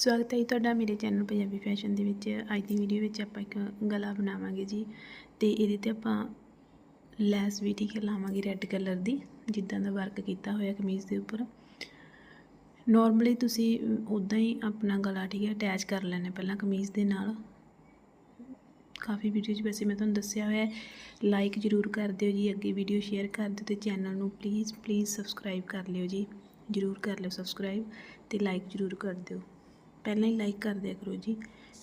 ਸਵਾਗਤ ਹੈ ਜੀ ਤੁਹਾਡਾ ਮੇਰੇ ਚੈਨਲ ਪੰਜਾਬੀ ਫੈਸ਼ਨ ਦੇ ਵਿੱਚ। ਅੱਜ ਦੀ ਵੀਡੀਓ ਵਿੱਚ ਆਪਾਂ ਇੱਕ ਗਲਾ ਬਣਾਵਾਂਗੇ ਜੀ ਤੇ ਇਹਦੇ ਤੇ ਆਪਾਂ ਲੈਸ ਵੀ ਠੀਕ ਹੈ ਲਾਵਾਂਗੇ ਰੈੱਡ ਕਲਰ ਦੀ, ਜਿੱਦਾਂ ਦਾ ਵਰਕ ਕੀਤਾ ਹੋਇਆ ਕਮੀਜ਼ ਦੇ ਉੱਪਰ। ਨਾਰਮਲੀ ਤੁਸੀਂ ਉਦਾਂ ਹੀ ਆਪਣਾ ਗਲਾ ਠੀਕ ਹੈ ਅਟੈਚ ਕਰ ਲੈਣਾ ਪਹਿਲਾਂ ਕਮੀਜ਼ ਦੇ ਨਾਲ। ਕਾਫੀ ਵੀਡੀਓ 'ਚ ਵੈਸੇ ਮੈਂ ਤੁਹਾਨੂੰ ਦੱਸਿਆ ਹੋਇਆ ਲਾਈਕ ਜ਼ਰੂਰ ਕਰ ਦਿਓ ਜੀ, ਅੱਗੇ ਵੀਡੀਓ ਸ਼ੇਅਰ ਕਰ ਦਿਓ ਤੇ ਚੈਨਲ ਨੂੰ ਪਲੀਜ਼ ਪਲੀਜ਼ ਸਬਸਕ੍ਰਾਈਬ ਕਰ ਲਿਓ ਜੀ। ਜ਼ਰੂਰ ਕਰ ਲਿਓ ਸਬਸਕ੍ਰਾਈਬ ਤੇ ਲਾਈਕ ਜ਼ਰੂਰ ਕਰ ਦਿਓ। ਪਹਿਲਾਂ ਹੀ ਲਾਈਕ ਕਰ ਦਿਆ ਕਰੋ ਜੀ।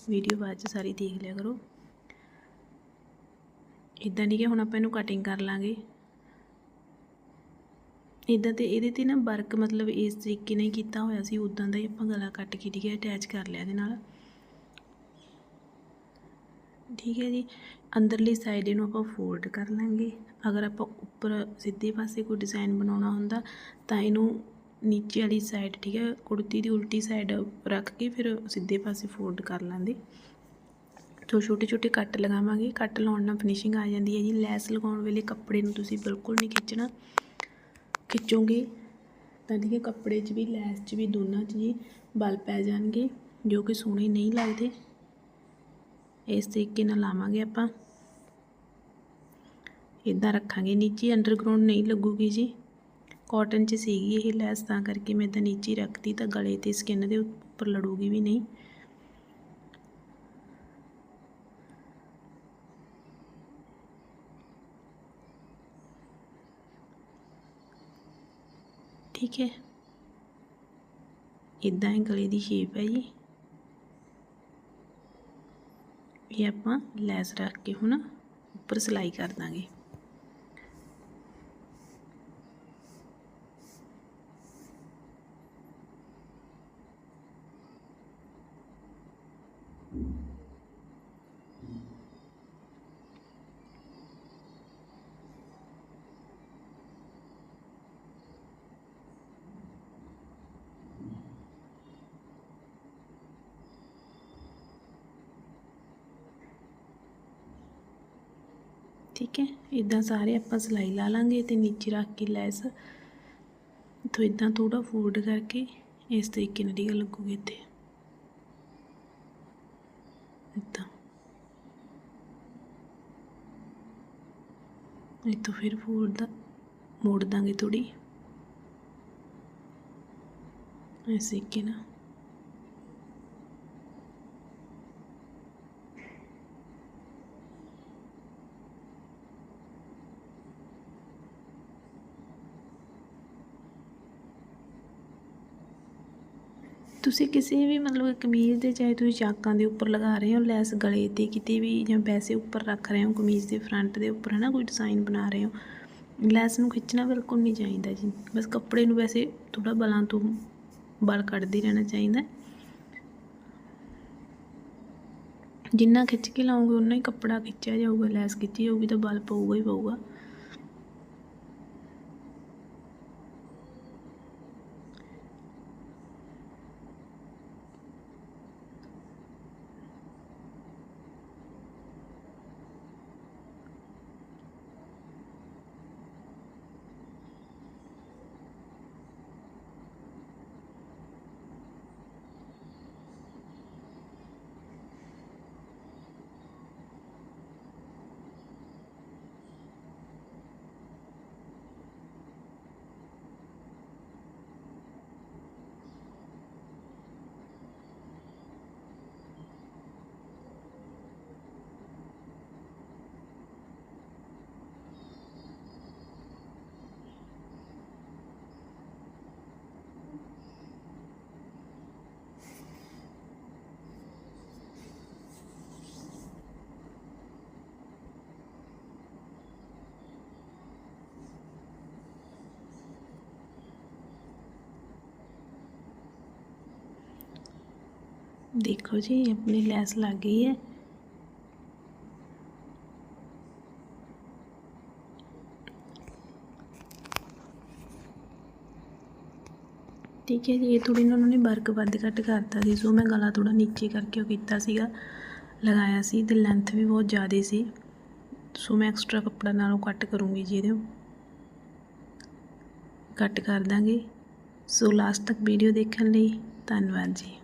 ਵੀਡੀਓ ਬਾਅਦ ਚ ਸਾਰੀ ਦੇਖ ਲਿਆ ਕਰੋ। ਇਦਾਂ ਠੀਕ ਹੈ ਹੁਣ ਆਪਾਂ ਇਹਨੂੰ ਕਟਿੰਗ ਕਰ ਲਾਂਗੇ। ਇਦਾਂ ਤੇ ਇਹਦੇ ਤੇ ਨਾ ਵਰਕ ਮਤਲਬ ਇਸ ਤਰੀਕੇ ਨਾਲ ਹੀ ਕੀਤਾ ਹੋਇਆ ਸੀ ਉਦਾਂ ਦਾ ਹੀ ਆਪਾਂ ਗਲਾ ਕੱਟ ਕੇ ਠੀਕ ਹੈ ਅਟੈਚ ਕਰ ਲਿਆ ਇਹਦੇ ਨਾਲ। ਠੀਕ ਹੈ ਜੀ। ਅੰਦਰਲੀ ਸਾਈਡ ਇਹਨੂੰ ਆਪਾਂ ਫੋਲਡ ਕਰ ਲਾਂਗੇ। ਅਗਰ ਆਪਾਂ ਉੱਪਰ ਸਿੱਧੇ ਪਾਸੇ ਕੋਈ ਡਿਜ਼ਾਈਨ ਬਣਾਉਣਾ ਹੁੰਦਾ, ਤਾਂ ਇਹਨੂੰ ਨੀਚੇ ਵਾਲੀ ਸਾਈਡ ਠੀਕ ਹੈ, ਕੁੜਤੀ ਦੀ ਉਲਟੀ ਸਾਈਡ ਰੱਖ ਕੇ ਫਿਰ ਸਿੱਧੇ ਪਾਸੇ ਫੋਲਡ ਕਰ ਲਾਂਗੇ। ਤੋ ਛੋਟੇ ਛੋਟੇ ਕੱਟ ਲਗਾਵਾਂਗੇ। ਕੱਟ ਲਾਉਣ ਨਾਲ ਫਿਨਿਸ਼ਿੰਗ ਆ ਜਾਂਦੀ ਹੈ ਜੀ। ਲੈਸ ਲਗਾਉਣ ਵੇਲੇ ਕੱਪੜੇ ਨੂੰ ਤੁਸੀਂ ਬਿਲਕੁਲ ਨਹੀਂ ਖਿੱਚਣਾ। ਖਿੱਚੋਗੇ ਤਾਂ ਠੀਕ ਹੈ ਕੱਪੜੇ 'ਚ ਵੀ, ਲੈਸ 'ਚ ਵੀ ਦੋਨਾਂ 'ਚ ਜੀ ਬਲ ਪੈ ਜਾਣਗੇ, ਜੋ ਕਿ ਸੋਹਣੇ ਨਹੀਂ ਲੱਗਦੇ। ਇਸ ਤਰੀਕੇ ਨਾਲ ਲਾਵਾਂਗੇ ਆਪਾਂ। ਇਦਾਂ ਰੱਖਾਂਗੇ। ਨੀਚੇ ਅੰਡਰਗਰਾਉਂਡ ਨਹੀਂ ਲੱਗੂਗੀ ਜੀ। ਕਾਟਨ 'ਚ ਸੀਗੀ ਇਹ ਲੈਸ, ਤਾਂ ਕਰਕੇ ਮੈਂ ਤਾਂ ਨੀਚੇ ਰੱਖਤੀ, ਤਾਂ ਗਲੇ ਤੇ ਸਕਿਨ ਦੇ ਉੱਪਰ ਲੜੂਗੀ ਵੀ ਨਹੀਂ। ਠੀਕ ਹੈ। ਇਦਾਂ ਹੀ ਗਲੇ ਦੀ ਸ਼ੇਪ ਹੈ ਜੀ। ਇਹ ਆਪਾਂ ਲੈਸ ਰੱਖ ਕੇ ਹੁਣ ਉੱਪਰ ਸਿਲਾਈ ਕਰ ਦਾਂਗੇ। ਠੀਕ ਹੈ? ਇਦਾਂ ਸਾਰੇ ਆਪਾਂ ਸਿਲਾਈ ਲਾ ਲਾਂਗੇ ਤੇ ਨੀਚੇ ਰੱਖ ਕੇ ਲੈਸ। ਤੋਂ ਇਦਾਂ ਥੋੜਾ ਫੋਲਡ ਕਰਕੇ ਇਸ ਤਰੀਕੇ ਨਾਲ ਠੀਕ ਲੱਗੂਗੀ ਇੱਥੇ। ਇਦਾਂ ਇਹ ਤੋਂ ਫਿਰ ਫੋਲਡ ਦਾ ਮੋੜ ਦਾਂਗੇ ਥੋੜੀ ਐਸੇ ਤਰੀਕੇ ਨਾਲ। ਤੁਸੀਂ ਕਿਸੇ ਵੀ ਮਤਲਬ ਕਮੀਜ਼ ਦੇ, ਚਾਹੇ ਤੁਸੀਂ ਚਾਕਾਂ ਦੇ ਉੱਪਰ ਲਗਾ ਰਹੇ ਹੋ, ਲੈਸ ਗਲੇ ਤੇ ਕਿਤੇ ਵੀ ਜਾਂ ਵੈਸੇ ਉੱਪਰ ਰੱਖ ਰਹੇ ਹੋ, ਕਮੀਜ਼ ਦੇ ਫਰੰਟ ਦੇ ਉੱਪਰ ਹੈ ਨਾ ਕੋਈ ਡਿਜ਼ਾਈਨ ਬਣਾ ਰਹੇ ਹੋ, ਲੈਸ ਨੂੰ ਖਿੱਚਣਾ ਬਿਲਕੁਲ ਨਹੀਂ ਚਾਹੀਦਾ ਜੀ। ਬਸ ਕੱਪੜੇ ਨੂੰ ਵੈਸੇ ਥੋੜਾ ਬਲਾਂ ਤੋਂ ਬਲ ਕੱਢਦੇ ਰਹਿਣਾ ਚਾਹੀਦਾ। ਜਿੰਨਾ ਖਿੱਚ ਕੇ ਲਾਉਂਗੇ ਉਨਾ ਹੀ ਕੱਪੜਾ ਖਿੱਚਿਆ ਜਾਊਗਾ, ਲੈਸ ਖਿੱਚੀ ਜਾਊਗੀ ਤਾਂ ਬਲ ਪਊਗਾ ਹੀ ਪਊਗਾ। ਦੇਖੋ ਜੀ, ਆਪਣੀ ਲੈਸ ਲੱਗ ਗਈ ਹੈ। ਠੀਕ ਹੈ ਜੀ, ਇਹ ਥੋੜੀ ਨਾ ਉਹਨਾਂ ਨੇ ਵਰਕ ਵੱਧ ਘੱਟ ਕਰਤਾ ਸੀ, ਸੋ ਮੈਂ ਗਲਾ ਥੋੜਾ ਨੀਚੇ ਕਰਕੇ ਉਹ ਕੀਤਾ ਸੀਗਾ, ਲਗਾਇਆ ਸੀ ਤੇ ਲੈਂਥ ਵੀ ਬਹੁਤ ਜ਼ਿਆਦਾ ਸੀ। ਸੋ ਮੈਂ ਐਕਸਟਰਾ ਕੱਪੜਾ ਨਾਲੋਂ ਕੱਟ ਕਰੂੰਗੀ ਜੀ ਇਹਦੇ। ਕੱਟ ਕਰ ਦਾਂਗੇ। ਸੋ ਲਾਸਟ ਤੱਕ ਵੀਡੀਓ ਦੇਖਣ ਲਈ ਧੰਨਵਾਦ ਜੀ।